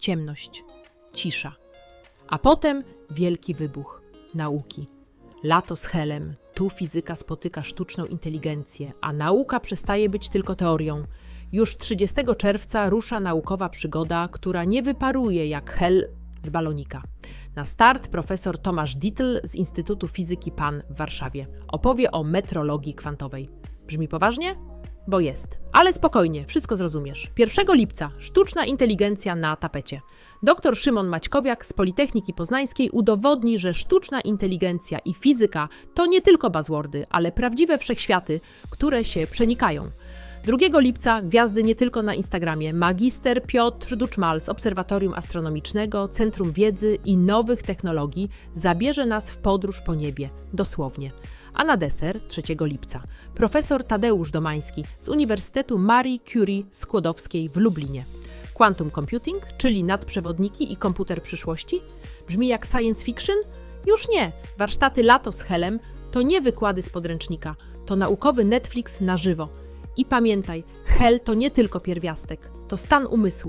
ciemność, cisza. A potem wielki wybuch nauki. Lato z helem, tu fizyka spotyka sztuczną inteligencję, a nauka przestaje być tylko teorią. Już 30 czerwca rusza naukowa przygoda, która nie wyparuje jak hel z balonika. Na start profesor Tomasz Dittl z Instytutu Fizyki PAN w Warszawie opowie o metrologii kwantowej. Brzmi poważnie? Bo jest. Ale spokojnie, wszystko zrozumiesz. 1 lipca sztuczna inteligencja na tapecie. Dr Szymon Maćkowiak z Politechniki Poznańskiej udowodni, że sztuczna inteligencja i fizyka to nie tylko buzzwordy, ale prawdziwe wszechświaty, które się przenikają. 2 lipca gwiazdy nie tylko na Instagramie. Magister Piotr Duczmal z Obserwatorium Astronomicznego, Centrum Wiedzy i Nowych Technologii zabierze nas w podróż po niebie, dosłownie. A na deser 3 lipca profesor Tadeusz Domański z Uniwersytetu Marii Curie Skłodowskiej w Lublinie. Quantum Computing, czyli nadprzewodniki i komputer przyszłości? Brzmi jak science fiction? Już nie. Warsztaty Lato z Helem to nie wykłady z podręcznika, to naukowy Netflix na żywo. I pamiętaj, hel to nie tylko pierwiastek, to stan umysłu.